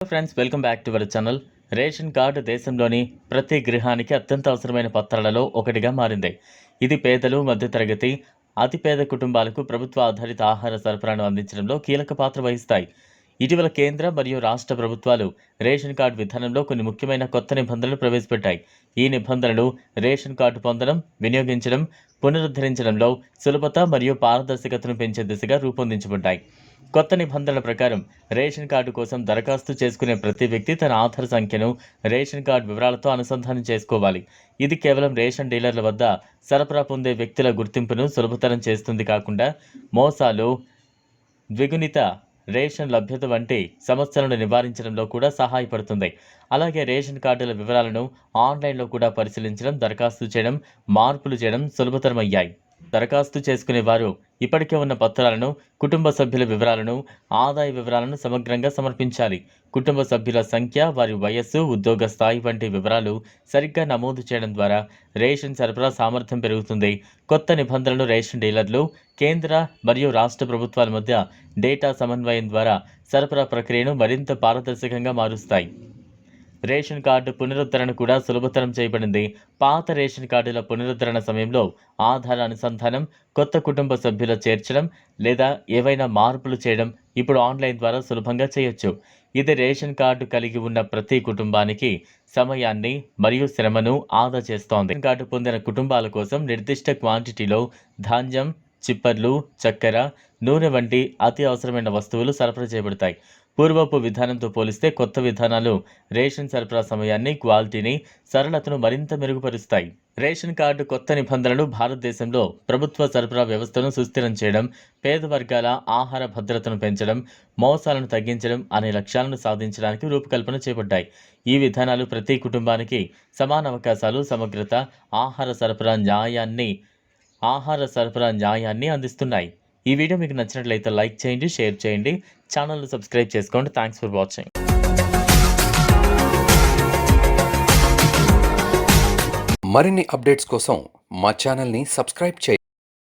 Friends welcome back to our channel ration card దేశంలోని ప్రతి గృహానికి అత్యంత అవసరమైన పత్రాలలో ఒకటిగా మారింది. ఇది పేదలు మధ్యతరగతి అతిపేద కుటుంబాలకు ప్రభుత్వ ఆధారిత ఆహార సరఫరాను అందించడంలో కీలక పాత్ర వహిస్తాయి. ఇటీవల కేంద్ర మరియు రాష్ట్ర ప్రభుత్వాలు రేషన్ కార్డు విధానంలో కొన్ని ముఖ్యమైన కొత్త నిబంధనలు ప్రవేశపెట్టాయి. ఈ నిబంధనలు రేషన్ కార్డు పొందడం వినియోగించడం పునరుద్ధరించడంలో సులభత మరియు పారదర్శకతను పెంచే దిశగా రూపొందించబడ్డాయి. కొత్త నిబంధనల ప్రకారం రేషన్ కార్డు కోసం దరఖాస్తు చేసుకునే ప్రతి వ్యక్తి తన ఆధార్ సంఖ్యను రేషన్ కార్డు వివరాలతో అనుసంధానం చేసుకోవాలి. ఇది కేవలం రేషన్ డీలర్ల వద్ద సరఫరా పొందే వ్యక్తుల గుర్తింపును సులభతరం చేస్తుంది కాకుండా మోసాలు ద్విగుణిత రేషన్ లభ్యత వంటి సమస్యలను నివారించడంలో కూడా సహాయపడుతుంది. అలాగే రేషన్ కార్డుల వివరాలను ఆన్లైన్లో కూడా పరిశీలించడం దరఖాస్తు చేయడం మార్పులు చేయడం సులభతరమయ్యాయి. దరఖాస్తు చేసుకునే వారు ఇప్పటికే ఉన్న పత్రాలను కుటుంబ సభ్యుల వివరాలను ఆదాయ వివరాలను సమగ్రంగా సమర్పించాలి. కుటుంబ సభ్యుల సంఖ్య వారి వయస్సు ఉద్యోగ స్థాయి వంటి వివరాలు సరిగ్గా నమోదు చేయడం ద్వారా రేషన్ సరఫరా సామర్థ్యం పెరుగుతుంది. కొత్త నిబంధనలు రేషన్ డీలర్లు కేంద్ర మరియు రాష్ట్ర ప్రభుత్వాల మధ్య డేటా సమన్వయం ద్వారా సరఫరా ప్రక్రియను మరింత పారదర్శకంగా మారుస్తాయి. రేషన్ కార్డు పునరుద్ధరణ కూడా సులభతరం చేయబడింది. పాత రేషన్ కార్డుల పునరుద్ధరణ సమయంలో ఆధార్ అనుసంధానం కొత్త కుటుంబ సభ్యుల చేర్చడం లేదా ఏవైనా మార్పులు చేయడం ఇప్పుడు ఆన్లైన్ ద్వారా సులభంగా చేయొచ్చు. ఇది రేషన్ కార్డు కలిగి ఉన్న ప్రతి కుటుంబానికి సమయాన్ని మరియు శ్రమను ఆదా చేస్తోంది. కార్డు పొందిన కుటుంబాల కోసం నిర్దిష్ట క్వాంటిటీలో ధాన్యం చిప్పర్లు చక్కెర నూనె వంటి అతి అవసరమైన వస్తువులు సరఫరా చేయబడతాయి. పూర్వపు విధానంతో పోలిస్తే కొత్త విధానాలు రేషన్ సరఫరా సమయాన్ని క్వాలిటీని సరళతను మరింత మెరుగుపరుస్తాయి. రేషన్ కార్డు కొత్త నిబంధనలు భారతదేశంలో ప్రభుత్వ సరఫరా వ్యవస్థను సుస్థిరం చేయడం పేద వర్గాల ఆహార భద్రతను పెంచడం మోసాలను తగ్గించడం అనే లక్ష్యాలను సాధించడానికి రూపకల్పన చేపట్టాయి. ఈ విధానాలు ప్రతి కుటుంబానికి సమాన అవకాశాలు సమగ్రత ఆహార సరఫరా న్యాయాన్ని ఆహార సరఫరా న్యాయాన్ని అందిస్తున్నాయి. ఈ వీడియో మీకు నచ్చినట్లయితే లైక్ చేయండి షేర్ చేయండి. ఛానల్ను సబ్స్క్రైబ్ చేసుకోండి. థ్యాంక్స్ ఫర్ వాచింగ్ మరిన్ని అప్డేట్స్ కోసం మా ఛానల్ని సబ్స్క్రైబ్ చేయండి